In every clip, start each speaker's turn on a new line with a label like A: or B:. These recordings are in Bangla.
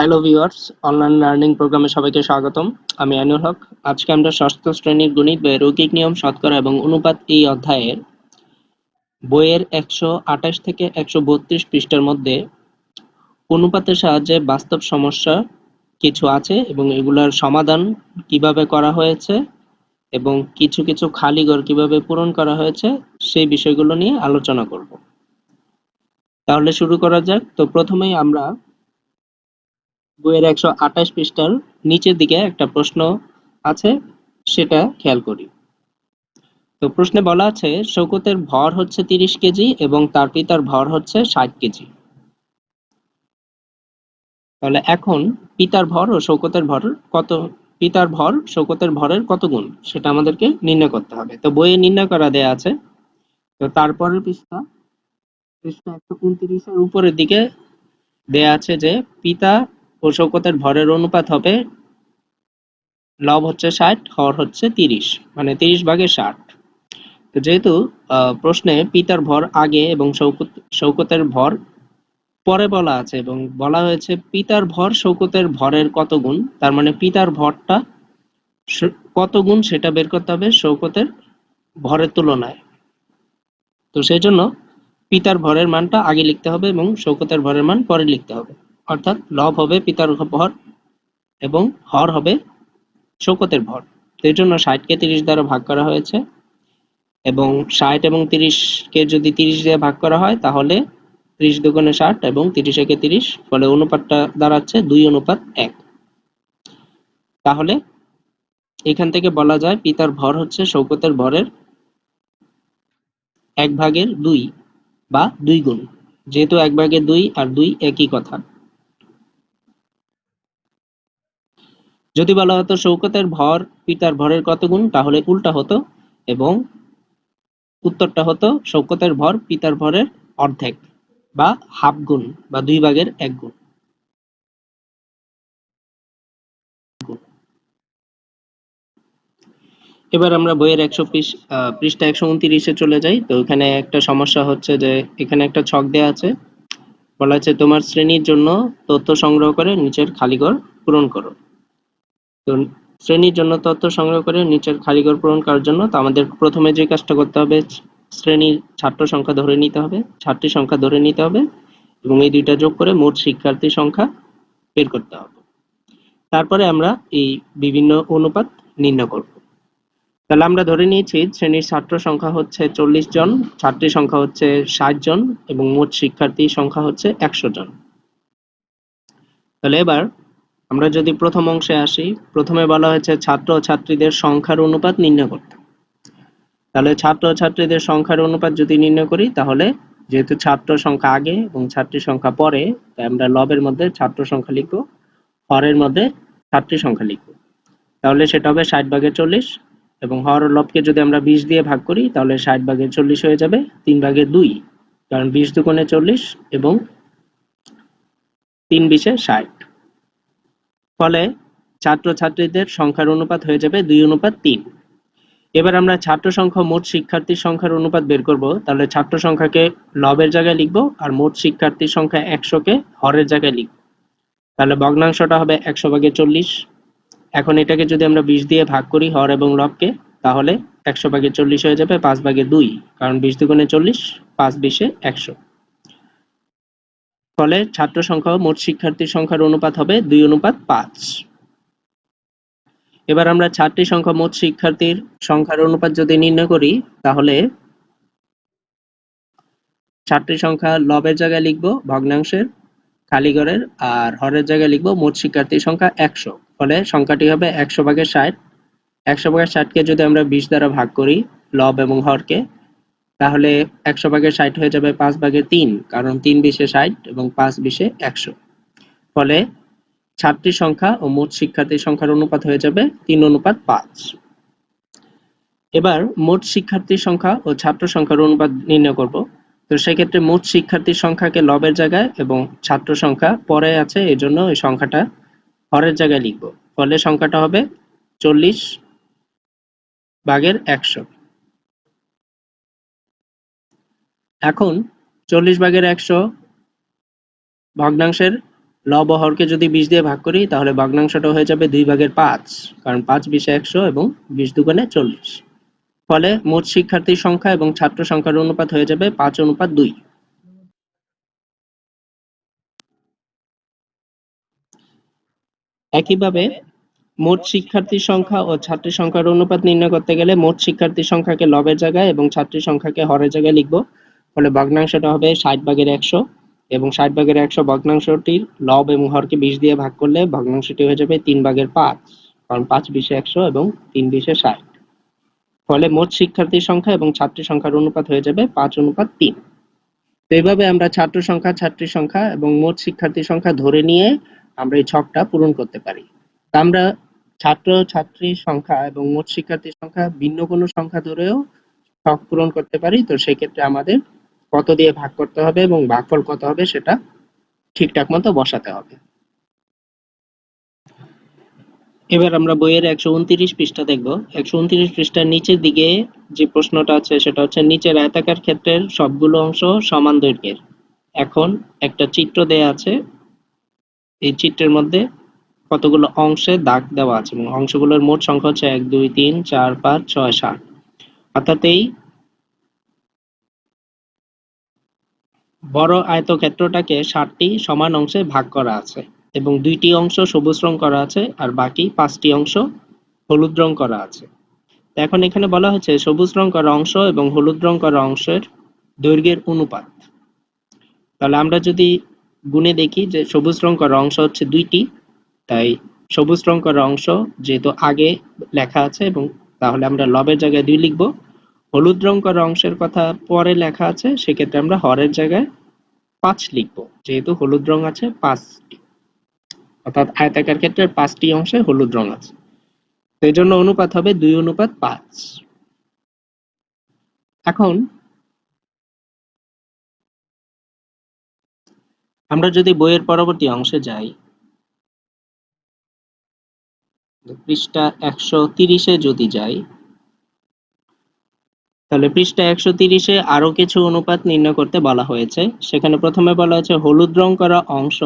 A: হ্যালো ভিউয়ার্স অনলাইন লার্নিং প্রোগ্রামে সবাইকে স্বাগতম। আমি আনুল হক। আজকে আমরা ষষ্ঠ শ্রেণির গণিত বইয়ের রৈখিক নিয়ম, শতকরা এবং অনুপাত এই অধ্যায়ের বইয়ের একশো আঠাশ থেকে একশো বত্রিশ পৃষ্ঠার মধ্যে অনুপাতের সাহায্যে বাস্তব সমস্যা কিছু আছে এবং এগুলার সমাধান কীভাবে করা হয়েছে এবং কিছু কিছু খালি ঘর কীভাবে পূরণ করা হয়েছে, সেই বিষয়গুলো নিয়ে আলোচনা করব। তাহলে শুরু করা যাক। তো প্রথমেই আমরা বইয়ের একশো আঠাশ পৃষ্ঠার নিচের দিকে একটা প্রশ্ন আছে, সেটা খেয়াল করি। তো প্রশ্নে বলা আছে শৌকতের ভর হচ্ছে তিরিশ কেজি এবং তার পিতার ভর হচ্ছে ষাট কেজি। তাহলে এখন পিতার ভর ও শৌকতের ভর কত, পিতার ভর শৌকতের ভরের কত গুণ? সেটা আমাদেরকে নির্ণয় করতে হবে। তো বইয়ে নির্ণয় করা দেয়া আছে। তো তারপরের পৃষ্ঠা পৃষ্ঠা একশো উনত্রিশের উপরের দিকে দেয়া আছে যে, পিতা ও শৌকতের ভরের অনুপাত হবে, লব হচ্ছে ষাট হর হচ্ছে তিরিশ মানে তিরিশ ভাগে ষাট। তো যেহেতু প্রশ্নে পিতার ভর আগে এবং শৌকত, শৌকতের ভর পরে বলা আছে এবং বলা হয়েছে পিতার ভর শৌকতের ভরের কত গুণ, তার মানে পিতার ভরটা কত গুণ সেটা বের করতে হবে শৌকতের ভরের তুলনায়। তো সেই জন্য পিতার ভরের মানটা আগে লিখতে হবে এবং শৌকতের ভরের মান পরে লিখতে হবে। অর্থাৎ লব হবে পিতার ভর এবং হর হবে শৌকতের ভর। এই জন্য ষাটকে তিরিশ দ্বারা ভাগ করা হয়েছে এবং ষাট এবং তিরিশকে যদি তিরিশ দিয়ে ভাগ করা হয়, তাহলে ত্রিশ দুগুণে ষাট এবং তিরিশ একে তিরিশ, ফলে অনুপাতটা দাঁড়াচ্ছে দুই অনুপাত এক। তাহলে এখান থেকে বলা যায় পিতার ভর হচ্ছে শৌকতের ভরের এক ভাগের দুই বা দুই গুণ। যেহেতু এক ভাগের দুই আর দুই একই কথা। যদি বলা হতো শৌকতের ভর, পিতার ভরের কত গুণ, তাহলে উল্টা হতো এবং উত্তরটা হতো শৌকতের ভর, পিতার ভরের অর্ধেক বা হাফ গুণ বা দুই ভাগের এক গুণ। এবার আমরা বইয়ের একশো পিস পৃষ্ঠা একশো উনত্রিশে চলে যাই। তো এখানে একটা সমস্যা হচ্ছে যে এখানে একটা ছক দেওয়া আছে। বলা আছে তোমার শ্রেণির জন্য তথ্য সংগ্রহ করে নিচের খালি খালিঘর পূরণ করো। তো শ্রেণির জন্য তথ্য সংগ্রহ করে নিচের খালিঘর পূরণ করার জন্য তো আমাদের প্রথমে যে কাজটা করতে হবে, শ্রেণির ছাত্র সংখ্যা ধরে নিতে হবে ছাত্রী সংখ্যা ধরে নিতে হবে এবং এই দুইটা যোগ করে মোট শিক্ষার্থী সংখ্যা বের করতে হবে। তারপরে আমরা এই বিভিন্ন অনুপাত নির্ণয় করব। তাহলে আমরা ধরে নিয়েছি শ্রেণির ছাত্র সংখ্যা হচ্ছে চল্লিশ জন ছাত্রী সংখ্যা হচ্ছে ষাট জন এবং মোট শিক্ষার্থী সংখ্যা হচ্ছে একশো জন। তাহলে এবার আমরা যদি প্রথম অংশে আসি, প্রথমে বলা হয়েছে ছাত্র ছাত্রীদের সংখ্যার অনুপাত নির্ণয় করতে। তাহলে ছাত্র ছাত্রীদের সংখ্যার অনুপাত যদি নির্ণয় করি, তাহলে যেহেতু ছাত্র সংখ্যা আগে এবং ছাত্রী সংখ্যা পরে, তাই আমরা লবের মধ্যে ছাত্র সংখ্যা লিখব, হরের মধ্যে ছাত্রী সংখ্যা লিখব। তাহলে সেটা হবে ষাট ভাগে চল্লিশ এবং হর লবকে যদি আমরা বিশ দিয়ে ভাগ করি, তাহলে ষাট ভাগে চল্লিশ হয়ে যাবে তিন ভাগে দুই। কারণ বিশ দুগুণে চল্লিশ এবং তিন বিশে ষাট। ফলে ছাত্র-ছাত্রীদের সংখ্যার অনুপাত হয়ে যাবে দুই অনুপাত তিন। এবার আমরা ছাত্র সংখ্যা মোট শিক্ষার্থীর সংখ্যার অনুপাত বের করব। তাহলে ছাত্র সংখ্যাকে লবের জায়গায় লিখব আর মোট শিক্ষার্থীর সংখ্যা একশোকে হরের জায়গায় লিখব। তাহলে ভগ্নাংশটা হবে একশো ভাগে চল্লিশ। এখন এটাকে যদি আমরা বিশ দিয়ে ভাগ করি হর এবং লবকে, তাহলে একশো ভাগে চল্লিশ হয়ে যাবে পাঁচ ভাগে দুই। কারণ বিশ দুগুণে চল্লিশ, পাঁচ বিশে একশো। ফলে ছাত্র সংখ্যা ও মোট শিক্ষার্থীর সংখ্যার অনুপাত হবে দুই অনুপাত পাঁচ। এবার আমরা ছাত্রী সংখ্যা, মোট শিক্ষার্থীর সংখ্যার অনুপাত যদি নির্ণয় করি, তাহলে ছাত্রী সংখ্যা লবের জায়গায় লিখব ভগ্নাংশের খালিগড়ের আর হরের জায়গায় লিখব মোট শিক্ষার্থীর সংখ্যা একশো। ফলে সংখ্যাটি হবে একশো ভাগের ষাট। একশো ভাগের ষাটকে যদি আমরা বিশ দ্বারা ভাগ করি, লব এবং হরকে তাহলে একশো ভাগের ষাট হয়ে যাবে পাঁচ ভাগের তিন, কারণ তিন বিশে ষাট এবং পাঁচ বিশে একশো। ফলে ছাত্রী সংখ্যা ও মোট শিক্ষার্থীর সংখ্যার অনুপাত হয়ে যাবে তিন অনুপাত পাঁচ। এবার মোট শিক্ষার্থীর সংখ্যা ও ছাত্র সংখ্যার অনুপাত নির্ণয় করব। তো সেক্ষেত্রে মোট শিক্ষার্থীর সংখ্যাকে লবের জায়গায় এবং ছাত্র সংখ্যা পরে আছে এই জন্য এই সংখ্যাটা হরের জায়গায় লিখব। ফলে সংখ্যাটা হবে চল্লিশ ভাগের একশো। এখন চল্লিশ ভাগের একশো ভগ্নাংশের লব ও হরকে যদি বিশ দিয়ে ভাগ করি, তাহলে ভগ্নাংশটা হয়ে যাবে দুই ভাগের পাঁচ, কারণ পাঁচ বিশে একশো এবং বিশ দুগুণে চল্লিশ। ফলে মোট শিক্ষার্থীর সংখ্যা এবং ছাত্র সংখ্যার অনুপাত হয়ে যাবে পাঁচ অনুপাত দুই। একইভাবে মোট শিক্ষার্থীর সংখ্যা ও ছাত্রী সংখ্যার অনুপাত নির্ণয় করতে গেলে মোট শিক্ষার্থীর সংখ্যাকে লবের জায়গায় এবং ছাত্রী সংখ্যাকে হরের জায়গায় লিখব। ফলে ভগ্নাংশটা হবে ষাট ভাগের একশো এবং ষাট ভাগের একশো ভগ্নাংশটির লব এবং হরকে বিশ দিয়ে ভাগ করলে ভগ্নাংশটি হয়ে যাবে তিন ভাগের পাঁচ, কারণ পাঁচ বিশে একশো এবং তিন বিশে ষাট। ফলে মোট শিক্ষার্থীর সংখ্যা এবং ছাত্রী সংখ্যার অনুপাত হয়ে যাবে পাঁচ অনুপাত তিন। তো এইভাবে আমরা ছাত্র সংখ্যা, ছাত্রী সংখ্যা এবং মোট শিক্ষার্থী সংখ্যা ধরে নিয়ে আমরা এই ছকটা পূরণ করতে পারি। তা আমরা ছাত্র, ছাত্রী সংখ্যা এবং মোট শিক্ষার্থীর সংখ্যা ভিন্ন কোনো সংখ্যা ধরেও ছক পূরণ করতে পারি, তো সেক্ষেত্রে আমাদের কত দিয়ে ভাগ করতে হবে এবং ভাগফল কত হবে সেটা ঠিকঠাক মতো বসাতে হবে। এবার আমরা বইয়ের একশো উনত্রিশ পৃষ্ঠা দেখব। একশো উনত্রিশ পৃষ্ঠার নিচের দিকে যে প্রশ্নটা আছে সেটা হচ্ছে, নিচের আয়তাকার ক্ষেত্রের সবগুলো অংশ সমান দৈর্ঘ্যের। এখন একটা চিত্র দেয়া আছে। এই চিত্রের মধ্যে কতগুলো অংশে দাগ দেওয়া আছে এবং অংশগুলোর মোট সংখ্যা হচ্ছে এক, দুই, তিন, চার, পাঁচ, ছয়, সাত। অর্থাৎ এই বড় আয়তক্ষেত্রটাকে সাতটি সমান অংশে ভাগ করা আছে এবং দুইটি অংশ সবুজ রং করা আছে আর বাকি পাঁচটি অংশ হলুদ রং করা আছে। এখন এখানে বলা হচ্ছে সবুজ রং করা অংশ এবং হলুদ রং করা অংশের দৈর্ঘ্যের অনুপাত। তাহলে আমরা যদি গুণে দেখি যে সবুজ রং করা অংশ হচ্ছে দুইটি, তাই সবুজ রং করা অংশ যেহেতু আগে লেখা আছে এবং তাহলে আমরা লবের জায়গায় দুই লিখব। হলুদ রং করা অংশের কথা পরে লেখা আছে, সেক্ষেত্রে আমরা হরের জায়গায় পাঁচ লিখব। যেহেতু হলুদ রং আছে, পাঁচটি। অর্থাৎ আয়তাকার ক্ষেত্রে পাঁচটি অংশে হলুদ রং আছে। এই জন্য অনুপাত হবে দুই অনুপাত পাঁচ। এখন আমরা যদি বইয়ের পরবর্তী অংশে যাই, পৃষ্ঠা একশো তিরিশে যদি যাই তাহলে পৃষ্ঠা একশো তিরিশে আরও কিছু অনুপাত নির্ণয় করতে বলা হয়েছে। সেখানে প্রথমে বলা হয়েছে, হলুদ রং করা অংশ,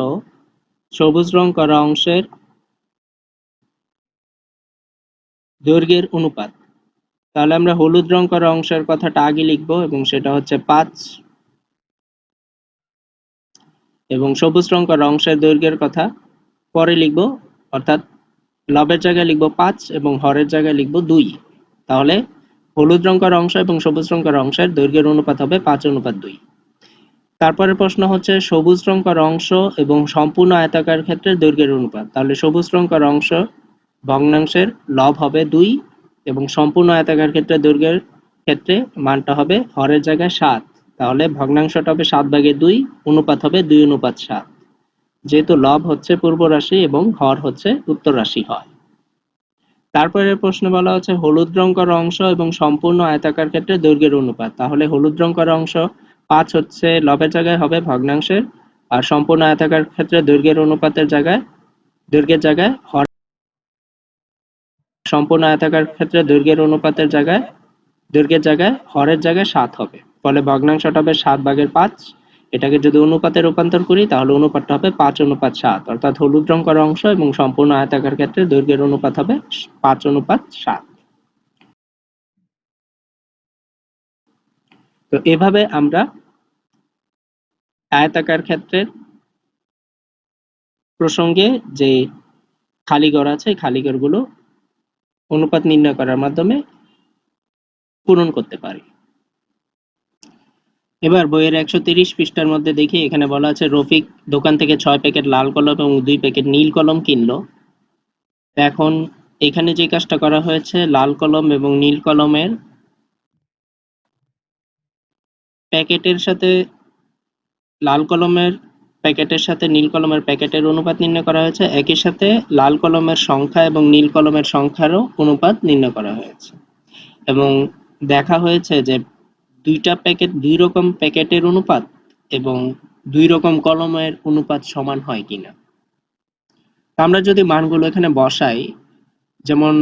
A: সবুজ রং করা অংশের দৈর্ঘ্যের অনুপাত। তাহলে আমরা হলুদ রং করা অংশের কথাটা আগে লিখব এবং সেটা হচ্ছে পাঁচ এবং সবুজ রং করা অংশের দৈর্ঘ্যের কথা পরে লিখব, অর্থাৎ লবের জায়গায় লিখব পাঁচ এবং হরের জায়গায় লিখব দুই। তাহলে হলুদ রং করা অংশ এবং সবুজ রং করা অংশের দৈর্ঘ্যের অনুপাত হবে পাঁচ অনুপাত দুই। তারপরে প্রশ্ন হচ্ছে, সবুজ রং করা অংশ এবং সম্পূর্ণ আয়তাকার ক্ষেত্রে দৈর্ঘ্যের অনুপাত। তাহলে সবুজ রং করা অংশ ভগ্নাংশের লব হবে দুই এবং সম্পূর্ণ আয়তাকার ক্ষেত্রে দৈর্ঘ্যের ক্ষেত্রে মানটা হবে হরের জায়গায় সাত। তাহলে ভগ্নাংশটা হবে সাত ভাগে দুই, অনুপাত হবে দুই অনুপাত সাত। যেহেতু লব হচ্ছে পূর্ব রাশি এবং হর হচ্ছে উত্তর রাশি হয়। তারপরে প্রশ্ন বলা হচ্ছে, হলুদ রং করা অংশ এবং সম্পূর্ণ আয়তাকার ক্ষেত্রে দৈর্ঘ্যের অনুপাত। তাহলে হলুদ রং করা অংশ পাঁচ হচ্ছে লবের জায়গায় হবে ভগ্নাংশের আর সম্পূর্ণ আয়তাকার ক্ষেত্রে দৈর্ঘ্যের অনুপাতের জায়গায়, দৈর্ঘ্যের জায়গায় হর সম্পূর্ণ আয়তাকার ক্ষেত্রে দৈর্ঘ্যের অনুপাতের জায়গায়, দৈর্ঘ্যের জায়গায় হরের জায়গায় সাত হবে। ফলে ভগ্নাংশটা হবে সাত ভাগের পাঁচ। এটাকে যদি অনুপাতে রূপান্তর করি, তাহলে অনুপাতটা হবে পাঁচ অনুপাত সাত। অর্থাৎ হলুদ রং করা অংশ এবং সম্পূর্ণ আয়তাকার ক্ষেত্রে দৈর্ঘ্যের অনুপাত হবে পাঁচ অনুপাত সাত। তো এভাবে আমরা আয়তাকার ক্ষেত্রের প্রসঙ্গে যে খালিঘর আছে খালিঘরগুলো অনুপাত নির্ণয় করার মাধ্যমে পূরণ করতে পারি। এবার বইয়ের একশো তিরিশ পৃষ্ঠার মধ্যে দেখি, এখানে বলা আছে, রফিক দোকান থেকে ছয় প্যাকেট লাল কলম এবং দুই প্যাকেট নীল কলম কিনলো। এখন এখানে যে কাজটা করা হয়েছে, লাল কলম এবং নীল কলমের প্যাকেটের সাথে লাল কলমের প্যাকেটের সাথে নীল কলমের প্যাকেটের অনুপাত নির্ণয় করা হয়েছে। একই সাথে লাল কলমের সংখ্যা এবং নীল কলমের সংখ্যারও অনুপাত নির্ণয় করা হয়েছে। এবং দেখা হয়েছে যে দুইটা প্যাকেট দুই রকম প্যাকেটের অনুপাত এবং দুই রকম কলমের অনুপাত সমান হয় কিনা। আমরা যদি মানগুলো এখানে বসাই, যেমন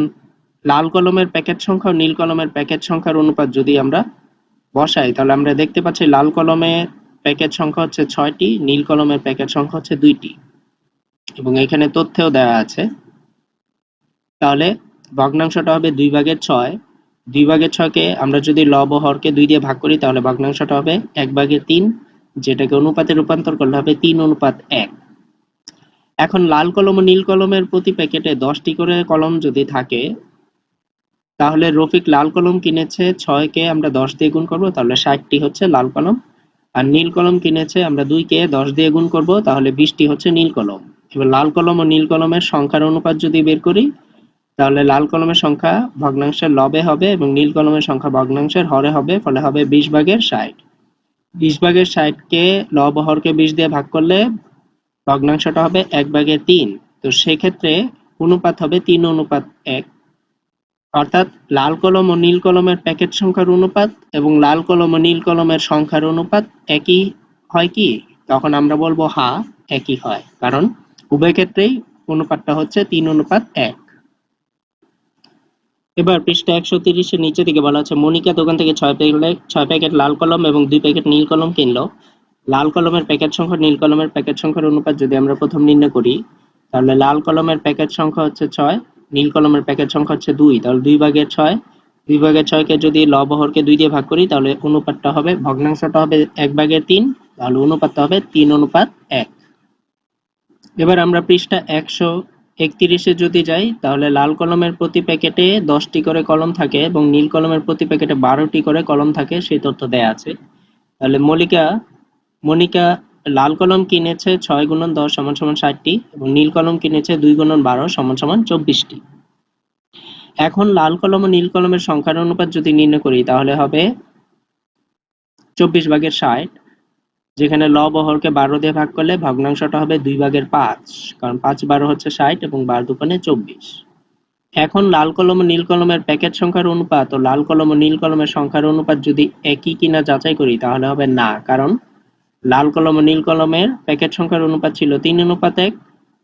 A: লাল কলমের প্যাকেট সংখ্যা নীল কলমের প্যাকেট সংখ্যার অনুপাত যদি আমরা বসাই, তাহলে আমরা দেখতে পাচ্ছি লাল কলমের প্যাকেট সংখ্যা হচ্ছে ছয়টি, নীল কলমের প্যাকেট সংখ্যা হচ্ছে দুইটি। এবং এখানে তথ্যও দেওয়া আছে। তাহলে ভগ্নাংশটা হবে দুই ভাগের ছয় দুই ভাগের ছয়কে আমরা যদি লব ও হরকে দুই দিয়ে ভাগ করি, তাহলে ভগ্নাংশটা হবে এক ভাগের তিন, যেটাকে অনুপাতে রূপান্তর করলে হবে তিন অনুপাত এক। এখন লাল কলম ও নীল কলমের প্রতি প্যাকেটে দশটি করে কলম যদি থাকে, তাহলে রফিক লাল কলম কিনেছে ছয়কে আমরা দশ দিয়ে গুণ করব, তাহলে ষাটটি হচ্ছে লাল কলম। আর নীল কলম কিনেছে আমরা দুইকে দশ দিয়ে গুণ করব, তাহলে বিশটি হচ্ছে নীল কলম। এবার লাল কলম ও নীল কলমের সংখ্যার অনুপাত যদি বের করি তাহলে লাল কলমের সংখ্যা ভগ্নাংশের লবে হবে এবং নীল কলমের সংখ্যা ভগ্নাংশের হরে হবে, ফলে হবে বিশ ভাগের ষাট। বিশ ভাগের ষাটকে লব হরকে বিশ দিয়ে ভাগ করলে ভগ্নাংশটা হবে এক ভাগের তিন। তো সেক্ষেত্রে অনুপাত হবে তিন অনুপাত এক। অর্থাৎ লাল কলম ও নীল কলমের প্যাকেট সংখ্যার অনুপাত এবং লাল কলম ও নীল কলমের সংখ্যার অনুপাত একই হয় কি? তখন আমরা বলব হা, একই হয়। কারণ উভয় ক্ষেত্রেই অনুপাতটা হচ্ছে তিন অনুপাত এক। এবার পৃষ্ঠা একশো তিরিশের নিচে দিকে বলা হচ্ছে, মনিকা দোকান থেকে ছয় প্যাকেট ছয় প্যাকেট লাল কলম এবং দুই প্যাকেট নীল কলম কিনলো। লাল কলমের প্যাকেট সংখ্যা, নীল কলমের প্যাকেট সংখ্যার অনুপাত যদি আমরা প্রথম নির্ণয় করি, তাহলে লাল কলমের প্যাকেট সংখ্যা হচ্ছে ছয়, নীল কলমের প্যাকেট সংখ্যা হচ্ছে দুই, তাহলে দুই ভাগের ছয়, দুই ভাগের ছয়কে যদি লবহরকে দুই দিয়ে ভাগ করি, তাহলে অনুপাতটা হবে, ভগ্নাংশটা হবে এক ভাগের তিন, তাহলে অনুপাতটা হবে তিন অনুপাত এক। এবার আমরা পৃষ্ঠা একশো একত্রিশে যদি যাই, তাহলে লাল কলমের প্রতি প্যাকেটে দশটি করে কলম থাকে এবং নীল কলমের প্রতি প্যাকেটে বারোটি করে কলম থাকে, সেই তথ্য দেয়া আছে। তাহলে মলিকা মনিকা লাল কলম কিনেছে ছয় গুণন দশ সমান সমান ষাটটি এবং নীল কলম কিনেছে দুই গুণন বারো সমান সমান চব্বিশটি। এখন লাল কলম ও নীল কলমের সংখ্যার অনুপাত যদি নির্ণয় করি, তাহলে হবে চব্বিশ ভাগের ষাট যেখানে ল বহরকে বারো দিয়ে ভাগ করলে ভগ্নাংশটা হবে দুই ভাগের পাঁচ, কারণ পাঁচ বারো হচ্ছে ষাট এবং বার দুপানে চব্বিশ। এখন লাল কলম ও নীল কলমের প্যাকেট সংখ্যার অনুপাত ও লাল কলম ও নীল কলমের সংখ্যার অনুপাত যদি একই কিনা যাচাই করি, তাহলে হবে না, কারণ লাল কলম ও নীল কলমের প্যাকেট সংখ্যার অনুপাত ছিল তিন অনুপাত এক,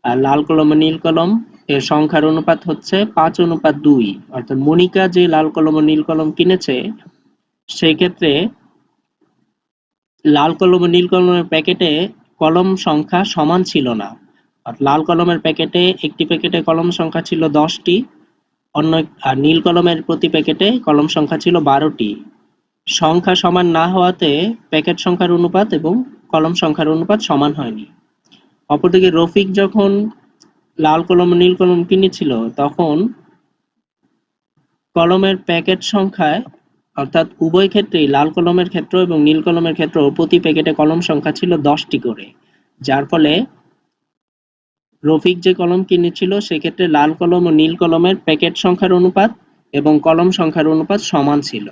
A: আর লাল কলম ও নীল কলম এর সংখ্যার অনুপাত হচ্ছে পাঁচ অনুপাত দুই। অর্থাৎ মনিকা যে লাল কলম ও নীল কলম কিনেছে সেই ক্ষেত্রে লাল কলম ও নীল কলমের প্যাকেটে কলম সংখ্যা সমান ছিল না। লাল কলমের প্যাকেটে একটি প্যাকেটে কলম সংখ্যা ছিল দশটি, অন্য আর নীল কলমের প্রতি প্যাকেটে কলম সংখ্যা ছিল বারোটি। সংখ্যা সমান না হওয়াতে প্যাকেট সংখ্যার অনুপাত এবং কলম সংখ্যার অনুপাত সমান হয়নি। অপরদিকে রফিক যখন লাল কলম নীল কলম কিনেছিল, তখন কলমের প্যাকেট সংখ্যায় অর্থাৎ উভয় ক্ষেত্রেই লাল কলমের ক্ষেত্র এবং নীল কলমের ক্ষেত্র প্রতি প্যাকেটে কলম সংখ্যা ছিল দশটি করে। যার ফলে রফিক যে কলম কিনেছিল, সেক্ষেত্রে লাল কলম ও নীল কলমের প্যাকেট সংখ্যার অনুপাত এবং কলম সংখ্যার অনুপাত সমান ছিল।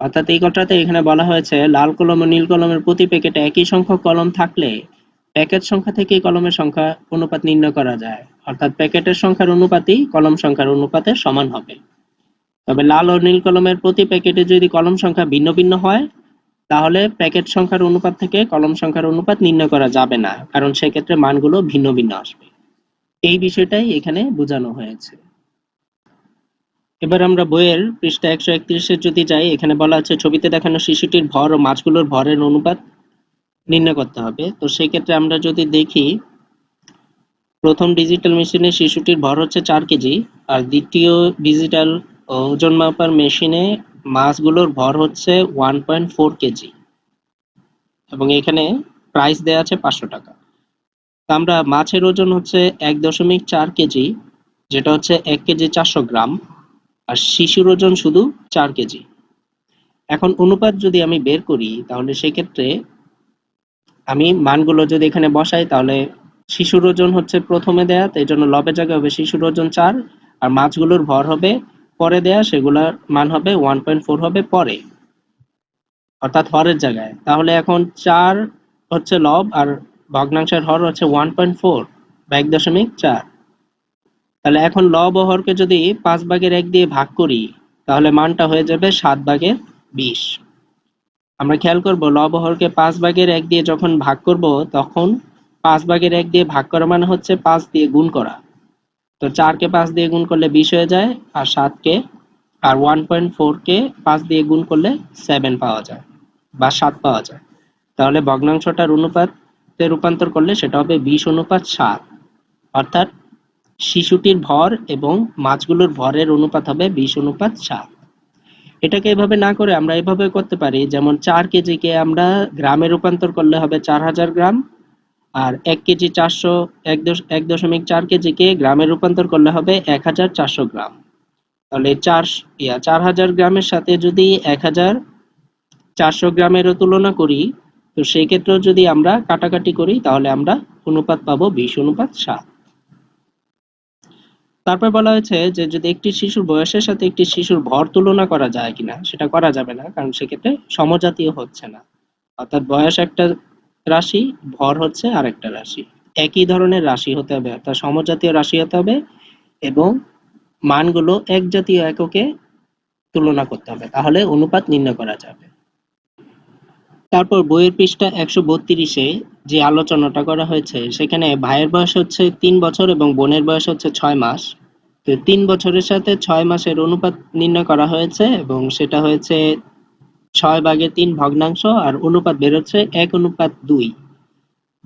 A: অর্থাৎ এই কথাতে এখানে বলা হয়েছে, লাল কলম ও নীল কলমের প্রতি প্যাকেটে একই সংখ্যক কলম থাকলে প্যাকেট সংখ্যা থেকেই কলমের সংখ্যা অনুপাত নির্ণয় করা যায়। অর্থাৎ প্যাকেটের সংখ্যার অনুপাতই কলম সংখ্যার অনুপাতের সমান হবে। তবে লাল ও নীল কলমের প্রতি প্যাকেটে যদি কলম সংখ্যা ভিন্ন ভিন্ন হয়, তাহলে প্যাকেট সংখ্যার অনুপাত থেকে কলম সংখ্যার অনুপাত নির্ণয় করা যাবে না, কারণ সেক্ষেত্রে মানগুলো ভিন্ন ভিন্ন আসবে। এই বিষয়টাই এখানে বোঝানো হয়েছে। এবার আমরা বইয়ের পৃষ্ঠা একশো একত্রিশে যদি যাই, এখানে বলা আছে, ছবিতে দেখানো শিশুটির ভর ও মাছগুলোর ভরের অনুপাত নির্ণয় করতে হবে। তো সেই ক্ষেত্রে আমরা যদি দেখি, প্রথম ডিজিটাল মেশিনে শিশুটির ভর হচ্ছে চার কেজি, আর দ্বিতীয় ডিজিটাল ওজন মাপার মেশিনে মাছগুলোর ভর হচ্ছে ওয়ান পয়েন্ট ফোর কেজি এবং এখানে প্রাইস দেওয়া আছে পাঁচশো টাকা। আমরা মাছের ওজন হচ্ছে এক দশমিক চার কেজি যেটা হচ্ছে এক কেজি চারশো গ্রাম, আর শিশুর ওজন শুধু চার কেজি এখন অনুপাত যদি আমি বের করি, তাহলে সেক্ষেত্রে আমি মানগুলো যদি এখানে বসাই, তাহলে শিশুর ওজন হচ্ছে প্রথমে দেয়া, তাই জন্য লবে জায়গায় হবে শিশুর ওজন চার, আর মাছগুলোর ভর হবে পরে দেয়া সেগুলোর মান হবে ওয়ান পয়েন্ট ফোর হবে পরে। অর্থাৎ হরের জায়গায়। তাহলে এখন চার হচ্ছে লব আর ভগ্নাংশের হর হচ্ছে ওয়ান পয়েন্ট ফোর বা এক দশমিক চার। তাহলে এখন লব ও হরকে যদি পাঁচ ভাগের এক দিয়ে ভাগ করি, তাহলে মানটা হয়ে যাবে সাত ভাগের বিশ। আমরা খেয়াল করব, লব হরকে পাঁচ ভাগের এক দিয়ে যখন ভাগ করব, তখন পাঁচ ভাগের এক দিয়ে ভাগ করা মানে হচ্ছে পাঁচ দিয়ে গুণ করা। তো চারকে পাঁচ দিয়ে গুণ করলে বিশ হয়ে যায়, আর সাতকে, আর ওয়ান পয়েন্ট ফোরকে পাঁচ দিয়ে গুণ করলে সেভেন পাওয়া যায়, বা সাত পাওয়া যায়। তাহলে ভগ্নাংশটার অনুপাতে রূপান্তর করলে সেটা হবে বিশ অনুপাত সাত। অর্থাৎ শিশুটির ভর এবং মাছগুলোর ভরের অনুপাত হবে বিশ অনুপাত সাত। এটাকে এভাবে না করে আমরা এভাবে করতে পারি, যেমন চার কেজিকে আমরা গ্রামে রূপান্তর করলে হবে চার হাজার গ্রাম আর এক কেজি চারশো, এক দশ, এক দশমিক চার কেজিকে গ্রামে রূপান্তর করলে হবে এক হাজার চারশো গ্রাম। তাহলে চার, ইয়া, চার হাজার গ্রামের সাথে যদি এক হাজার চারশো গ্রামেরও তুলনা করি, তো সেই ক্ষেত্রেও যদি আমরা কাটাকাটি করি, তাহলে আমরা অনুপাত পাবো বিশ অনুপাত সাত। তারপর বলা হয়েছে যে যদি একটি শিশুর বয়সের সাথে একটি শিশুর ভর তুলনা করা যায় কিনা, সেটা করা যাবে না, কারণ সেক্ষেত্রে সমজাতীয় হচ্ছে না। অর্থাৎ বয়স একটা রাশি, ভর হচ্ছে আরেকটা রাশি। একই ধরনের রাশি হতে হবে, অর্থাৎ সমজাতীয় রাশি হতে হবে এবং মানগুলো এক জাতীয় এককে তুলনা করতে হবে। তাহলে অনুপাত নির্ণয় করা যাবে। তারপর বইয়ের পৃষ্ঠা একশো বত্রিশে যে আলোচনাটা করা হয়েছে, সেখানে ভাইয়ের বয়স হচ্ছে তিন বছর এবং বোনের বয়স হচ্ছে ছয় মাস। তো তিন বছরের সাথে ছয় মাসের অনুপাত নির্ণয় করা হয়েছে এবং সেটা হয়েছে ছয় ভাগে তিন ভগ্নাংশ আর অনুপাত বেরোচ্ছে এক অনুপাত দুই।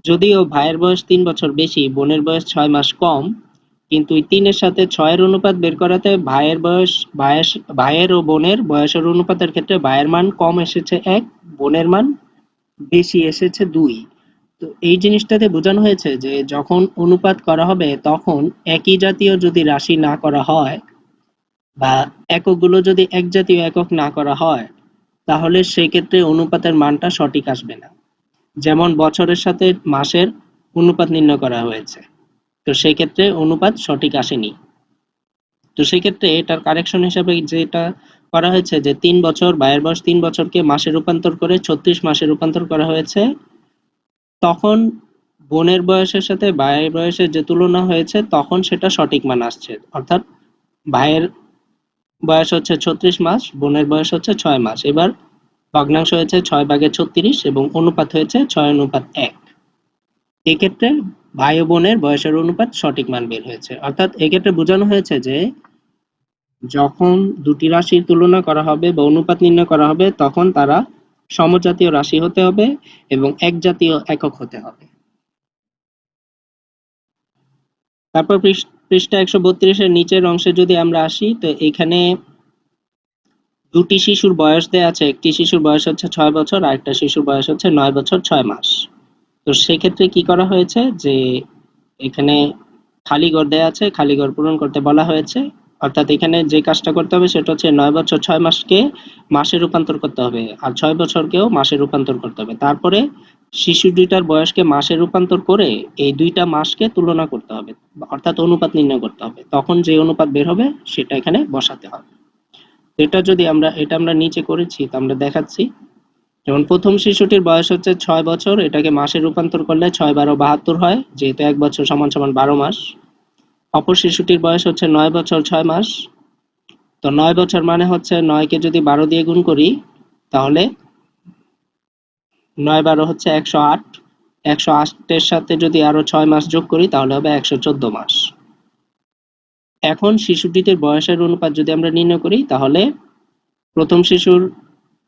A: যদিও ভাইয়ের বয়স তিন বছর বেশি, বোনের বয়স ছয় মাস কম, কিন্তু তিনের সাথে ছয়ের অনুপাত বের করাতে ভাইয়ের বয়স, ভাইয়ের ভাইয়ের ও বোনের বয়সের অনুপাতের ক্ষেত্রে ভাইয়ের মান কম এসেছে এক, বোনের মান বেশি এসেছে দুই। তো এই জিনিসটাতে বোঝানো হয়েছে যে যখন অনুপাত করা হবে, তখন একই জাতীয় যদি রাশি না করা হয় বা এককগুলো যদি এক জাতীয় একক না করা হয় তাহলে সেক্ষেত্রে অনুপাতের মানটা সঠিক আসবে না। যেমন বছরের সাথে মাসের অনুপাত নির্ণয় করা হয়েছে। তো সেই ক্ষেত্রে অনুপাত সঠিক আসেনি। তো সেই ক্ষেত্রে এটার কারেকশন হিসাবে যেটা করা হয়েছে যে তিন বছর ভাইয়ের বয়স তিন বছরকে মাসে রূপান্তর করে ছত্রিশ মাসে রূপান্তর করা হয়েছে, তখন বোনের বয়সের সাথে ভাইয়ের বয়সের যে তুলনা হয়েছে, তখন সেটা সঠিক মান আসছে। অর্থাৎ ভাইয়ের বয়স হচ্ছে ছত্রিশ মাস, বোনের বয়স হচ্ছে ছয় মাস। এবার ভগ্নাংশ হয়েছে ছয় ভাগে ছত্রিশ এবং অনুপাত হয়েছে ছয় অনুপাত এক। এক্ষেত্রে ভাই বোনের বয়সের অনুপাত সঠিক মান বের হয়েছে। অর্থাৎ এক্ষেত্রে বোঝানো হয়েছে যে যখন দুটি রাশির তুলনা করা হবে বা অনুপাত নির্ণয় করা হবে, তখন তারা সমজাতীয় রাশি হতে হবে এবং এক জাতীয় একক হতে হবে। তারপর পৃষ- পৃষ্ঠা একশো বত্রিশের নিচের অংশে যদি আমরা আসি, তো এখানে দুটি শিশুর বয়স দেয়া আছে। একটি শিশুর বয়স হচ্ছে ছয় বছর, আর একটা শিশুর বয়স হচ্ছে নয় বছর, ছয় মাস। তো সেক্ষেত্রে কি করা হয়েছে? যে এখানে খালি ঘর দেয়া আছে, খালি ঘর পূরণ করতে বলা হয়েছে। অর্থাৎ এখানে যে কাজটা করতে হবে সেটা হচ্ছে নয় বছর ছয় মাসকে মাসে রূপান্তর করতে হবে আর ছয় বছরকেও মাসে রূপান্তর করতে হবে। তারপরে শিশু দুইটার বয়সকে মাসে রূপান্তর করে এই দুইটা মাসকে তুলনা করতে হবে, অর্থাৎ অনুপাত নির্ণয় করতে হবে। তখন যে অনুপাত বের হবে সেটা এখানে বসাতে হবে। এটা যদি আমরা, এটা আমরা নিচে করেছি, তো আমরা দেখাচ্ছি। যেমন প্রথম শিশুটির বয়স হচ্ছে ছয় বছর, এটাকে মাসে রূপান্তর করলে ছয় বারো বাহাত্তর হয়, যেহেতু এক বছর সমান সমান বারো মাস। অপর শিশুটির বয়স হচ্ছে নয় বছর ছয় মাস। তো নয় বছর মানে হচ্ছে নয়কে যদি বারো দিয়ে গুণ করি, তাহলে নয় বারো হচ্ছে একশো আট। একশো আটের সাথে যদি আরও ছয় মাস যোগ করি, তাহলে হবে একশো চোদ্দ মাস। এখন শিশুটির বয়সের অনুপাত যদি আমরা নির্ণয় করি, তাহলে প্রথম শিশুর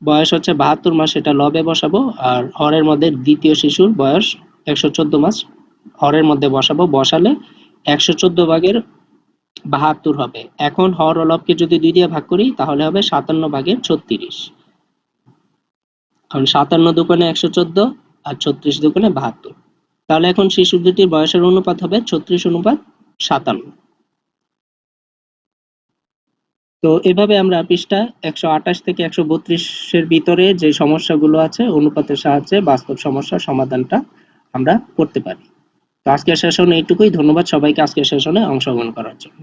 A: বয়স হচ্ছে বাহাত্তর মাস এটা লবে বসাবো, আর হরের মধ্যে দ্বিতীয় শিশুর বয়স একশো চোদ্দ মাস। হরের মধ্যে বসাবো, বসালে একশো চোদ্দ ভাগের বাহাত্তর হবে। এখন হর ও লবকে যদি দুই দিয়ে ভাগ করি, তাহলে হবে সাতান্ন ভাগের ছত্রিশ। কারণ সাতান্ন দোকানে একশো চোদ্দ আর ছত্রিশ দোকানে বাহাত্তর। তাহলে এখন শিশু দুটির বয়সের অনুপাত হবে ছত্রিশ অনুপাত সাতান্ন। তো এভাবে আমরা পৃষ্ঠা একশো আঠাশ থেকে একশো বত্রিশের ভিতরে যে সমস্যাগুলো আছে, অনুপাতের সাহায্যে বাস্তব সমস্যার সমাধানটা আমরা করতে পারি। তো আজকের সেশন এইটুকুই। ধন্যবাদ সবাইকে আজকের সেশনে অংশগ্রহণ করার জন্য।